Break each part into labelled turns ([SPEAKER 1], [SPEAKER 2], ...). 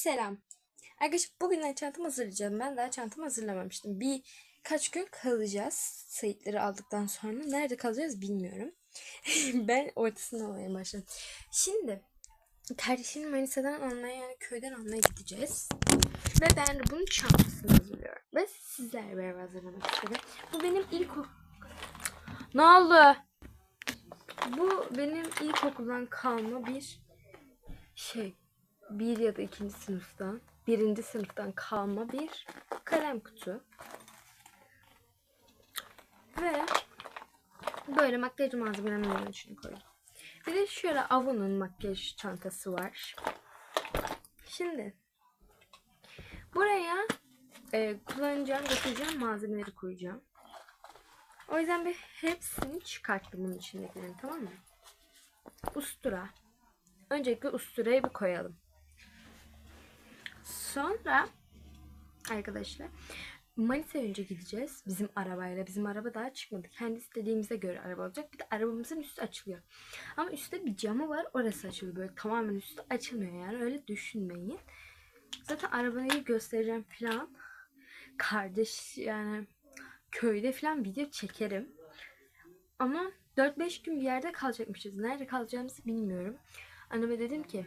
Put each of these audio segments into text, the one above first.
[SPEAKER 1] Selam. Arkadaşlar bugün çantamı hazırlayacağım. Ben daha çantamı hazırlamamıştım. Bir kaç gün kalacağız. Sayıtları aldıktan sonra. Nerede kalacağız bilmiyorum. ben ortasında olmaya başladım. Şimdi kardeşim Manisa'dan almaya yani köyden almaya gideceğiz. Ve ben bunun çantasını hazırlıyorum. Ve sizlerle beraber hazırlamak istedim. Bu benim ilk... Ne oldu? Bu benim ilkokuldan kalma bir şey bir ya da ikinci sınıftan, birinci sınıftan kalma bir kalem kutu. Ve böyle makyaj malzemelerini içine koydum. Bir de şöyle Avon'un makyaj çantası var. Şimdi buraya e, kullanacağım, götüreceğim malzemeleri koyacağım. O yüzden bir hepsini çıkarttım bunun içindekilerini tamam mı? Ustura. Öncelikle usturayı bir koyalım. Sonra arkadaşlar Manisa önce gideceğiz bizim arabayla. Bizim araba daha çıkmadı. Kendi istediğimize göre araba olacak. Bir de arabamızın üstü açılıyor. Ama üstte bir camı var. Orası açılıyor. Böyle tamamen üstü açılmıyor yani. Öyle düşünmeyin. Zaten arabayı göstereceğim falan. Kardeş yani köyde falan video çekerim. Ama 4-5 gün bir yerde kalacakmışız. Nerede kalacağımızı bilmiyorum. Anneme dedim ki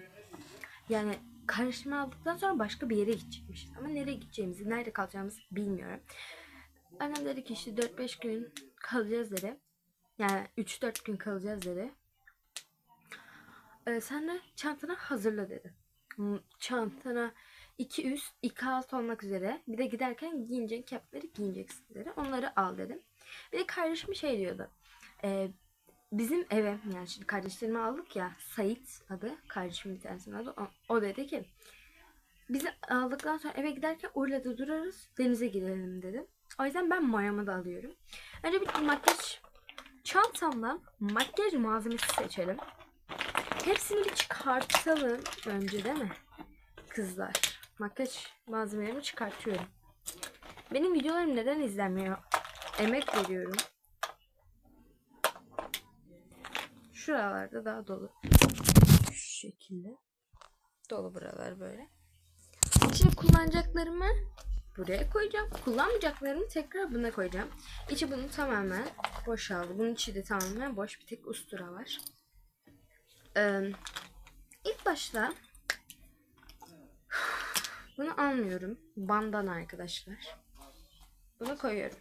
[SPEAKER 1] yani karışımı aldıktan sonra başka bir yere gidecekmişiz. Ama nereye gideceğimizi, nerede kalacağımızı bilmiyorum. Annem dedi ki işte 4-5 gün kalacağız dedi. Yani 3-4 gün kalacağız dedi. Ee, sen de çantana hazırla dedi. Hmm, Çantana 2 üst, 2 alt olmak üzere. Bir de giderken giyineceğin kepleri giyineceksin dedi. Onları al dedim. Bir de kardeşim şey diyordu. Ee, bizim eve yani şimdi kardeşlerimi aldık ya Sait adı kardeşimin bir tanesinin adı o, o dedi ki bizi aldıktan sonra eve giderken Urla'da durarız denize girelim dedi. O yüzden ben mayamı da alıyorum. Önce bir makyaj çantamdan makyaj malzemesi seçelim. Hepsini bir çıkartalım önce değil mi? Kızlar. Makyaj malzemelerimi çıkartıyorum. Benim videolarım neden izlenmiyor? Emek veriyorum. Şuralarda daha dolu. Şu şekilde. Dolu buralar böyle. Şimdi kullanacaklarımı buraya koyacağım. Kullanmayacaklarımı tekrar buna koyacağım. İçi bunun tamamen boşaldı. Bunun içi de tamamen boş. Bir tek ustura var. Ee, ilk başta bunu almıyorum. Bandana arkadaşlar. Bunu koyuyorum.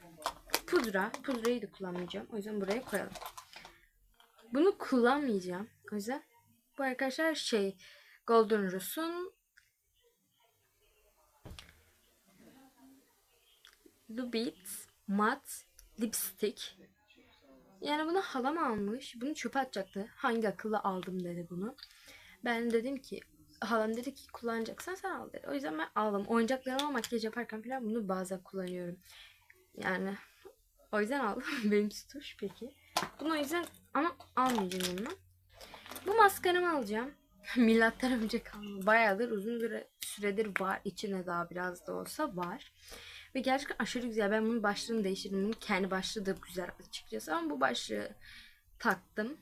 [SPEAKER 1] Pudra. Pudrayı da kullanmayacağım. O yüzden buraya koyalım. Bunu kullanmayacağım. O yüzden bu arkadaşlar şey Golden Rose'un Lubit Matte Lipstick. Yani bunu halam almış. Bunu çöpe atacaktı. Hangi akıllı aldım dedi bunu. Ben dedim ki halam dedi ki kullanacaksan sen al dedi. O yüzden ben aldım. Oyuncaklarıma makyaj yaparken falan bunu bazen kullanıyorum. Yani o yüzden aldım. Benim tuş peki. Bunu o yüzden ama almayacağım onu. Bu maskaramı alacağım. Milattan önce kalma. Bayağıdır uzun bir süredir var. İçine daha biraz da olsa var. Ve gerçekten aşırı güzel. Ben bunun başlığını değiştirdim. Bunun kendi başlığı da güzel açıkçası. Ama bu başlığı taktım.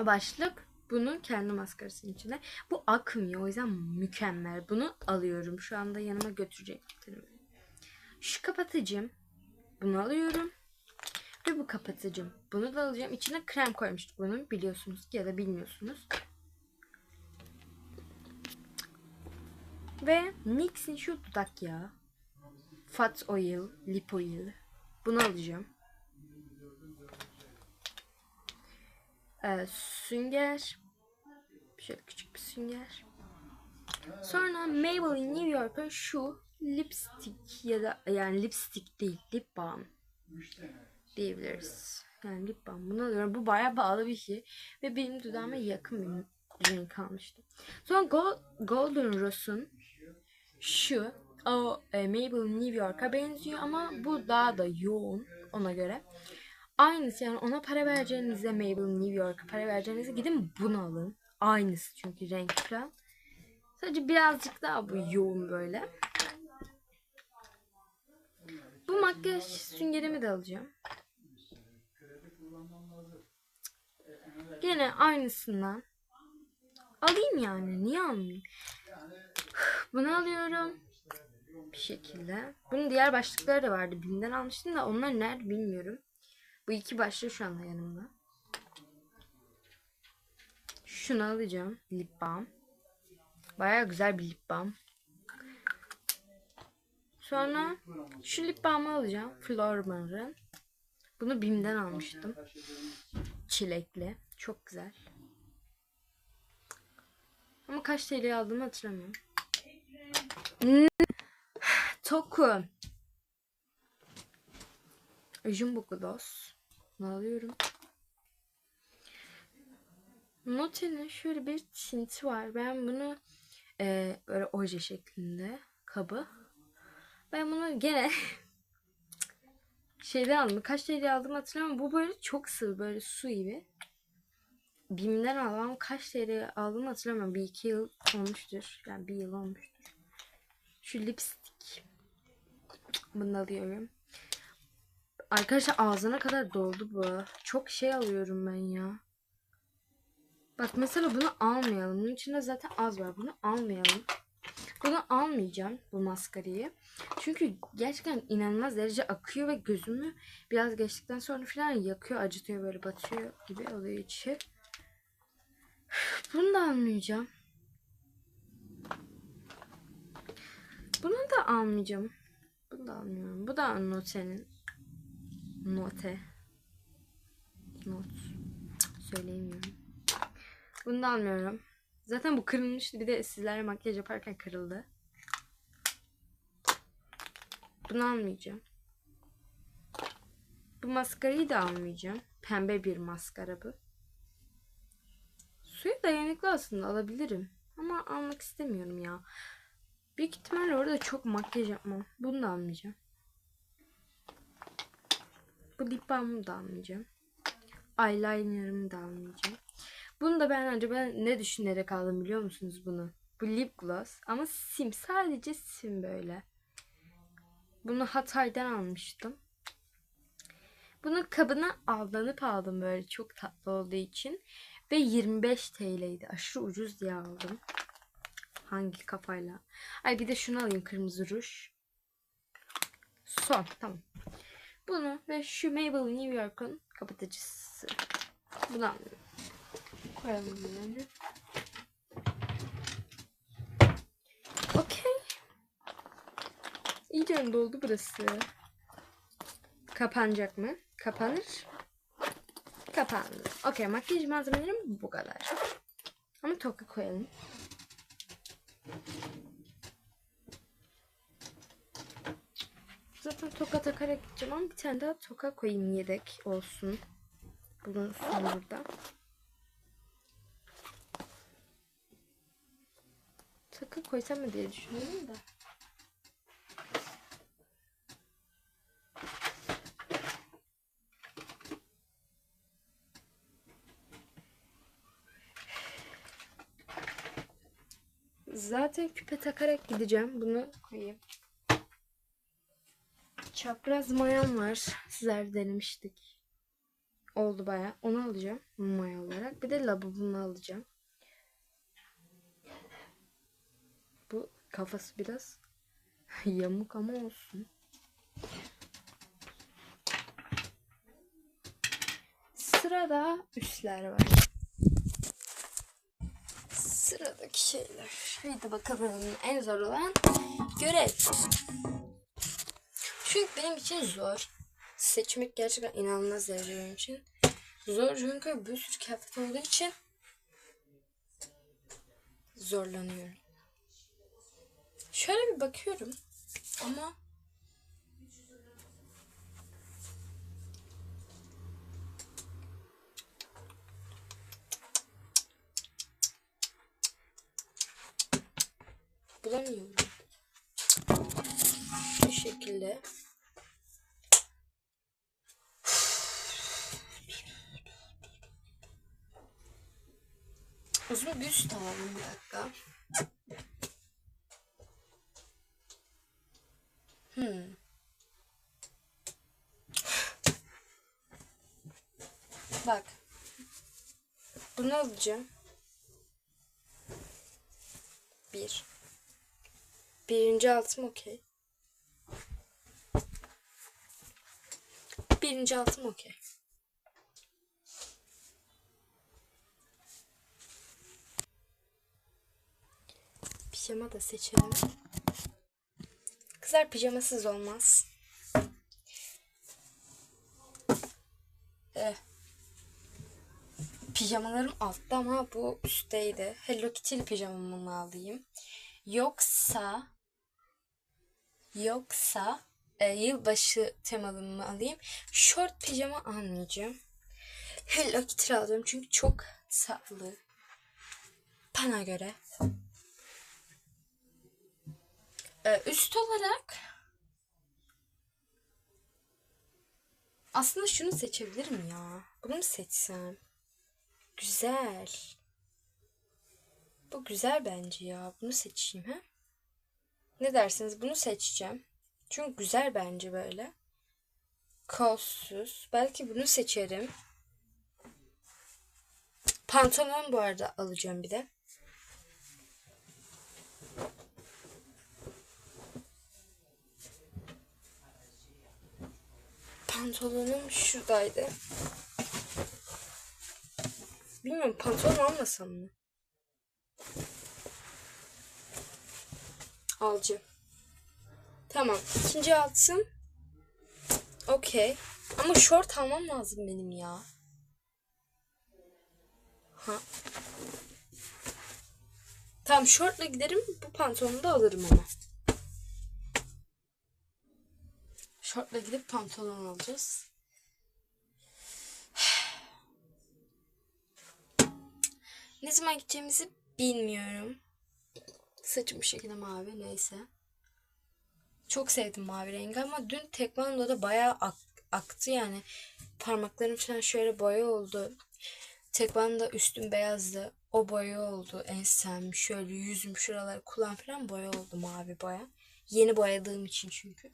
[SPEAKER 1] O başlık bunun kendi maskarasının içinde. Bu akmıyor. O yüzden mükemmel. Bunu alıyorum. Şu anda yanıma götürecektim. Şu kapatıcım. Bunu alıyorum. Ve bu kapatıcım. Bunu da alacağım. İçine krem koymuştuk bunun. Biliyorsunuz ki ya da bilmiyorsunuz. Ve NYX'in şu dudak yağı. Fat Oil, Lip Oil. Bunu alacağım. Ee, sünger. Şöyle küçük bir sünger. Sonra Maybelline New York'un şu lipstick ya da yani lipstick değil lip balm diyebiliriz. Yani lip balm bunu alıyorum. Bu bayağı pahalı bir şey. Ve benim dudağıma yakın bir renk almıştım. Sonra Gold, Golden Rose'un şu o e, Maybelline New York'a benziyor ama bu daha da yoğun ona göre. Aynısı yani ona para vereceğinize Maybelline New York'a para vereceğinize gidin bunu alın. Aynısı çünkü renk falan. Sadece birazcık daha bu yoğun böyle. Bu makyaj süngerimi de alacağım. Gene aynısından. Alayım yani. Niye almayayım? Bunu alıyorum. Bir şekilde. Bunun diğer başlıkları da vardı. Bim'den almıştım da onlar nerede bilmiyorum. Bu iki başlık şu anda yanımda. Şunu alacağım. Lip balm. Baya güzel bir lip balm. Sonra şu lip balm'ı alacağım. Flormar'ın. Bunu Bim'den almıştım. Çilekli. Çok güzel. Ama kaç TL'ye aldığımı hatırlamıyorum. Hmm. Toku. Jumbo Gloss. Bunu alıyorum. Nutella'nın şöyle bir tinti var. Ben bunu e, böyle oje şeklinde kabı. Ben bunu gene şeyden aldım. Kaç TL aldım hatırlamıyorum. Bu böyle çok sıvı böyle su gibi. Bim'den aldım. Kaç TL aldım hatırlamıyorum. Bir iki yıl olmuştur. Yani bir yıl olmuştur. Şu lipstick. Bunu alıyorum. Arkadaşlar ağzına kadar doldu bu. Çok şey alıyorum ben ya. Bak mesela bunu almayalım. Bunun içinde zaten az var. Bunu almayalım. Bunu almayacağım bu maskarayı. Çünkü gerçekten inanılmaz derece akıyor ve gözümü biraz geçtikten sonra falan yakıyor, acıtıyor böyle batıyor gibi oluyor içi. Bunu da almayacağım. Bunu da almayacağım. Bunu da almıyorum. Bu da Note'nin. Note. Not. Söyleyemiyorum. Bunu da almıyorum. Zaten bu kırılmıştı. Bir de sizlerle makyaj yaparken kırıldı. Bunu almayacağım. Bu maskarayı da almayacağım. Pembe bir maskara bu. Suya dayanıklı aslında alabilirim. Ama almak istemiyorum ya. Büyük ihtimalle orada çok makyaj yapmam. Bunu da almayacağım. Bu lip balm'ı da almayacağım. Eyeliner'ımı da almayacağım. Bunu da ben önce ben ne düşünerek aldım biliyor musunuz bunu? Bu lip gloss ama sim sadece sim böyle. Bunu Hatay'dan almıştım. Bunun kabına aldanıp aldım böyle çok tatlı olduğu için. Ve 25 TL'ydi. Aşırı ucuz diye aldım. Hangi kafayla? Ay bir de şunu alayım kırmızı ruj. Son tamam. Bunu ve şu Maybelline New York'un kapatıcısı. Bunu alıyorum. Koyalım böyle. Okey. İyice doldu burası. Kapanacak mı? Kapanır. Kapandı. Okey makyaj malzemelerim bu kadar. Ama toka koyalım. Zaten toka takarak gideceğim ama bir tane daha toka koyayım yedek olsun. Bulunsun burada. Toka koysam mı diye düşünüyorum da. Zaten küpe takarak gideceğim. Bunu koyayım. Çapraz mayam var. Sizler denemiştik. Oldu baya. Onu alacağım maya olarak. Bir de labubunu alacağım. Bu kafası biraz yamuk ama olsun. Sırada üstler var. Sıradaki şeyler. Haydi bakalım en zor olan görev. Çünkü benim için zor. Seçmek gerçekten inanılmaz derece benim için. Zor çünkü bir sürü kıyafet olduğu için zorlanıyorum. Şöyle bir bakıyorum ama bulamıyorum. Bu şekilde. Uzun bir üst alalım bir dakika. Hmm. Bak. Bunu alacağım. Bir. Birinci altım okey. Birinci altım okey. Pijama da seçelim. Kızlar pijamasız olmaz. Eh. Pijamalarım altta ama bu üstteydi. Hello Kitty pijamamı mı alayım? Yoksa yoksa e, yılbaşı temalımı mı alayım? Short pijama almayacağım. Hello Kitty alacağım çünkü çok tatlı. Bana göre. E, üst olarak aslında şunu seçebilirim ya. Bunu mu seçsem? Güzel. Bu güzel bence ya. Bunu seçeyim ha. Ne dersiniz? Bunu seçeceğim. Çünkü güzel bence böyle. Kolsuz. Belki bunu seçerim. Pantolon bu arada alacağım bir de. Pantolonum şuradaydı. Bilmiyorum pantolon almasam mı? Alacağım. Tamam. İkinci altın. Okey. Ama short almam lazım benim ya. Ha. Tamam shortla giderim. Bu pantolonu da alırım ama. Shortla gidip pantolon alacağız. Ne zaman gideceğimizi bilmiyorum. Saçım bu şekilde mavi neyse. Çok sevdim mavi rengi ama dün tekvandoda bayağı ak- aktı yani. Parmaklarım falan şöyle boya oldu. Tekvando üstüm beyazdı. O boya oldu. Ensem şöyle yüzüm şuralar kulağım falan boya oldu mavi boya. Yeni boyadığım için çünkü.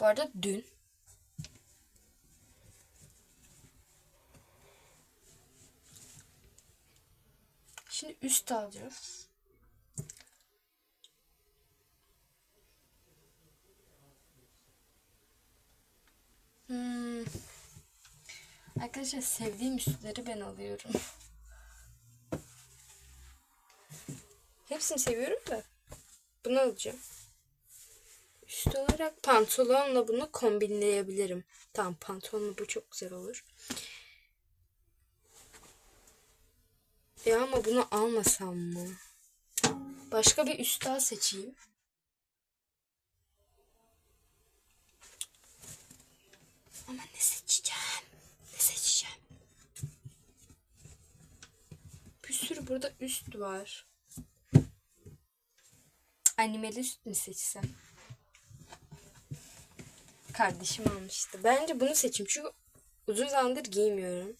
[SPEAKER 1] Bu arada dün Şimdi üst alacağız. Hmm. Arkadaşlar sevdiğim üstleri ben alıyorum. Hepsini seviyorum da. Bunu alacağım. Üst olarak pantolonla bunu kombinleyebilirim. Tamam pantolonla bu çok güzel olur. Ya ama bunu almasam mı? Başka bir üst daha seçeyim. Ama ne seçeceğim? Ne seçeceğim? Bir sürü burada üst var. Animeli üst mü seçsem? Kardeşim almıştı. Bence bunu seçeyim çünkü uzun zamandır giymiyorum.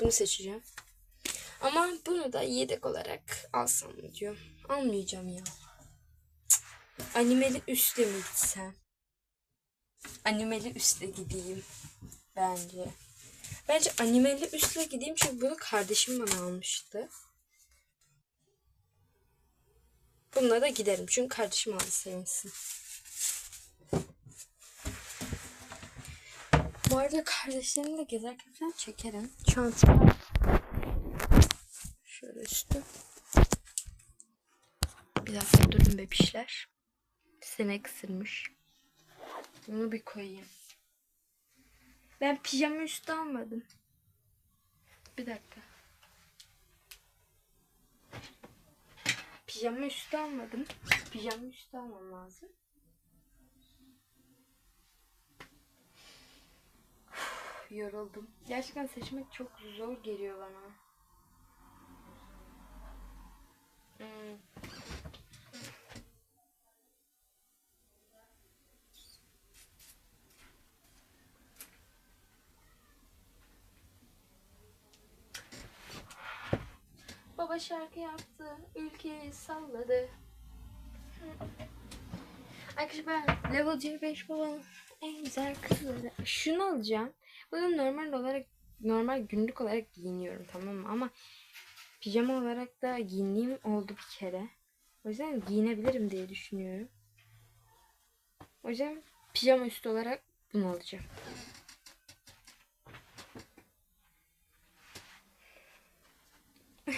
[SPEAKER 1] Bunu seçeceğim. Ama bunu da yedek olarak alsam mı diyorum. Almayacağım ya. Animeli üstle mi gitsem? Animeli üstle gideyim. Bence. Bence animeli üstle gideyim çünkü bunu kardeşim bana almıştı. Bununla da giderim çünkü kardeşim aldı sevinsin. Bu arada kardeşlerimle gezerken falan çekerim. Çantam Şöyle üstü. Bir dakika durun bebişler. Sinek ısırmış. Bunu bir koyayım. Ben pijama üstü almadım. Bir dakika. Pijama üstü almadım. Pijama üstü almam lazım. Yoruldum. Gerçekten seçmek çok zor geliyor bana. Hmm. Baba şarkı yaptı, ülkeyi salladı. Arkadaşlar ben Level C5 babanın en güzel kızları. Şunu alacağım. Bunu normal olarak normal günlük olarak giyiniyorum tamam mı? Ama pijama olarak da giyindiğim oldu bir kere. O yüzden giyinebilirim diye düşünüyorum. O yüzden pijama üstü olarak bunu alacağım.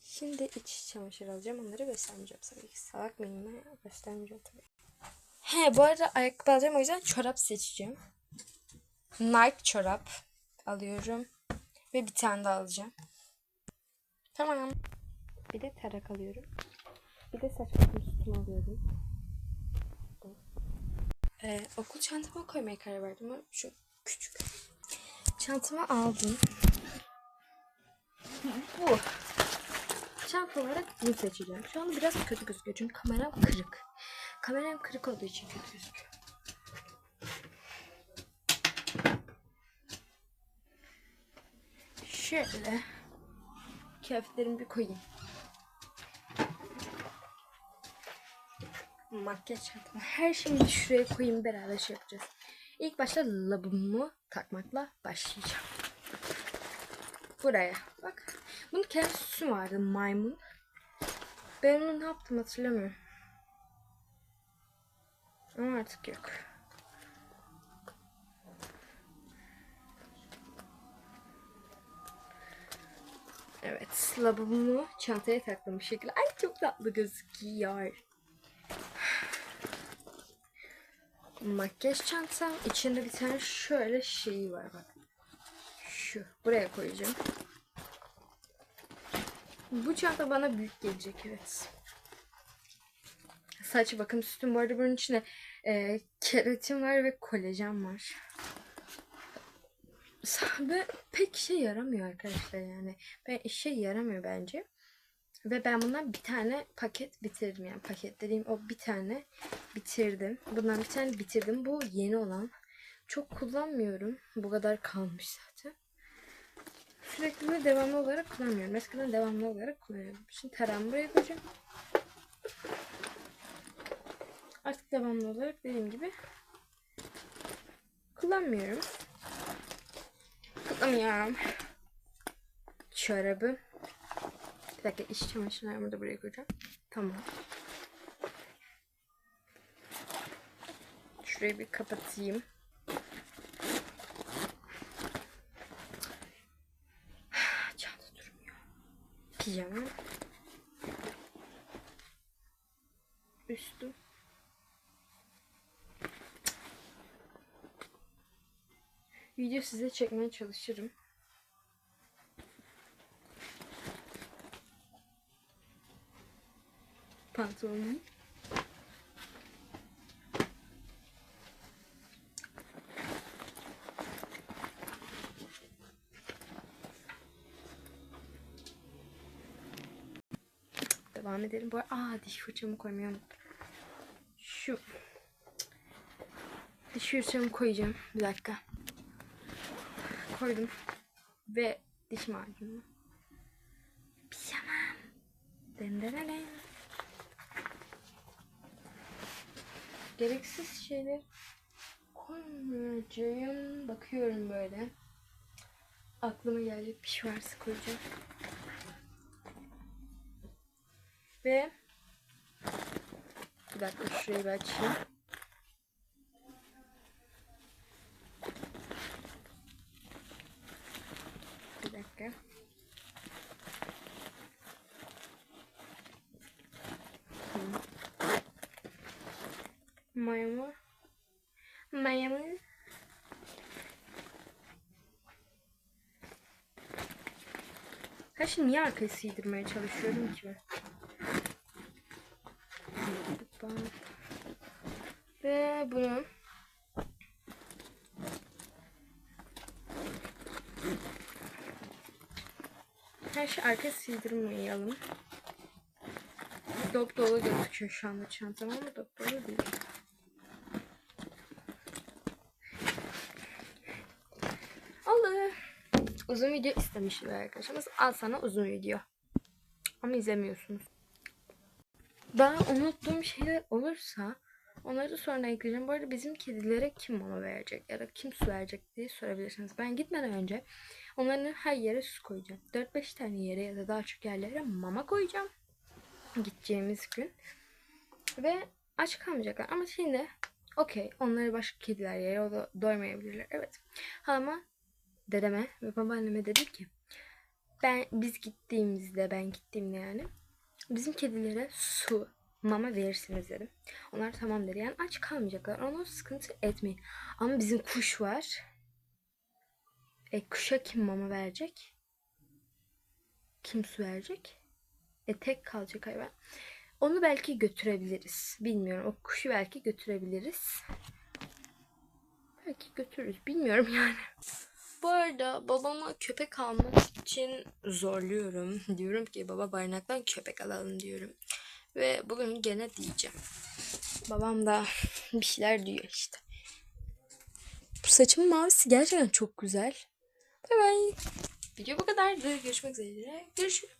[SPEAKER 1] Şimdi iç çamaşır alacağım. Onları göstermeyeceğim tabii ki. Salak mıyım ben? Göstermeyeceğim tabii. He bu arada ayakkabı alacağım. O yüzden çorap seçeceğim. Nike çorap alıyorum. Ve bir tane daha alacağım. Tamam. Bir de tarak alıyorum. Bir de saç bakım alıyorum. Ee, okul çantama koymaya karar verdim. ama Şu küçük. Çantamı aldım. Bu. Çanta olarak bunu seçeceğim. Şu anda biraz kötü gözüküyor çünkü kameram kırık. Kameram kırık olduğu için kötü gözüküyor. Şöyle kıyafetlerimi bir koyayım. Makyaj çantamı. Her şeyi şuraya koyayım beraber şey yapacağız. İlk başta labumu takmakla başlayacağım. Buraya. Bak. Bunun kendi süsü vardı maymun. Ben onu ne yaptım hatırlamıyorum. Ama artık yok. Evet. Labumu çantaya taktım bir şekilde. Ay çok tatlı gözüküyor. Makyaj çantam. içinde bir tane şöyle şeyi var bak. Şu. Buraya koyacağım. Bu çanta bana büyük gelecek evet. Saç bakım sütüm bu arada bunun içinde e, keratin var ve kolajen var. Ve pek işe yaramıyor arkadaşlar yani. Ben işe yaramıyor bence. Ve ben bundan bir tane paket bitirdim yani paket dediğim o bir tane bitirdim. Bundan bir tane bitirdim. Bu yeni olan. Çok kullanmıyorum. Bu kadar kalmış zaten. Sürekli de devamlı olarak kullanmıyorum. Eskiden devamlı olarak kullanıyorum. Şimdi tarağımı buraya koyacağım. Artık devamlı olarak dediğim gibi kullanmıyorum. Kullanmıyorum. Çorabı. Bir dakika iş çamaşırlarımı da buraya. Tamam. Şurayı bir kapatayım. Çanta durmuyor. Pijama. Üstüm. Video size çekmeye çalışırım. Pantolonum. Devam edelim. Bu aa diş fırçamı koymayı unuttum. Şu diş fırçamı koyacağım. Bir dakika. Koydum. Ve diş macunu. Pijamam. Dendenenen. Gereksiz şeyler koymayacağım. Bakıyorum böyle. Aklıma gelecek bir şey varsa koyacağım. Ve bir dakika şurayı bir açayım. Bir dakika. Hı. Mayamı. Mayamı. Ha şimdi niye arkayı sıyırmaya çalışıyorum ki ben? Ve bunu her şey arka sildirmeyelim. Dop dolu gözüküyor şu anda çantam ama dop dolu değil. Uzun video istemişler arkadaşlarımız. Al sana uzun video. Ama izlemiyorsunuz. Daha unuttuğum şeyler olursa onları sonra ekleyeceğim. Bu arada bizim kedilere kim mama verecek ya da kim su verecek diye sorabilirsiniz. Ben gitmeden önce onların her yere su koyacağım. 4-5 tane yere ya da daha çok yerlere mama koyacağım. gideceğimiz gün. Ve aç kalmayacaklar. Ama şimdi okey onları başka kediler yer. O da doymayabilirler. Evet. Halama, dedeme ve babaanneme dedim ki ben biz gittiğimizde ben gittiğimde yani bizim kedilere su mama verirsiniz dedim. Onlar tamam dedi. Yani aç kalmayacaklar. Ona sıkıntı etmeyin. Ama bizim kuş var. E kuşa kim mama verecek? Kim su verecek? E tek kalacak hayvan. Onu belki götürebiliriz. Bilmiyorum. O kuşu belki götürebiliriz. Belki götürürüz. Bilmiyorum yani. Bu arada babama köpek almak için zorluyorum. Diyorum ki baba barınaktan köpek alalım diyorum. Ve bugün gene diyeceğim. Babam da bir şeyler diyor işte. Bu saçımın mavisi gerçekten çok güzel. Bay bay. Video bu kadardı. Görüşmek üzere. Görüşürüz.